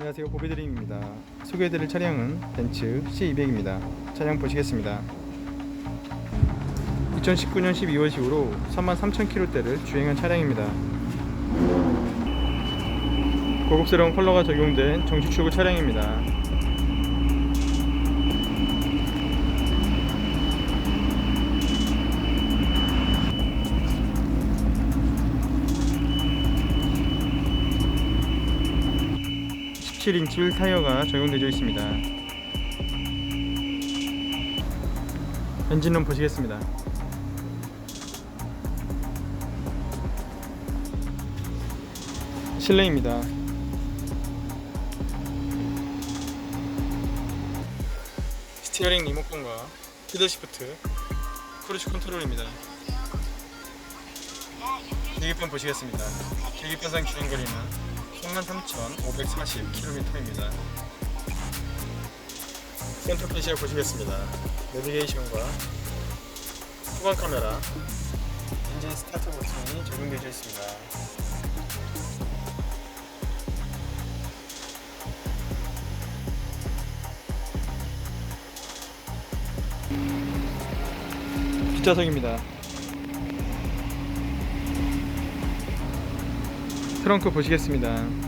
안녕하세요. 보배드림입니다. 소개해드릴 차량은 벤츠 C200입니다. 차량 보시겠습니다. 2019년 12월식으로 33,000km대를 주행한 차량입니다. 고급스러운 컬러가 적용된 정식 출고 차량입니다 (17 인치 1 타이어가 적용되어 있습니다) 엔진룸 보시겠습니다. 실내입니다. 스티어링 리모컨과 히드시프트 크루즈 컨트롤입니다. 계기판 보시겠습니다. 계기판상 주행거리는 33,540km입니다 센터 PC 보시겠습니다 내비게이션과 후방 카메라 엔진 스타트 버튼이 적용되어 있습니다 뒷좌석입니다. 트렁크 보시겠습니다.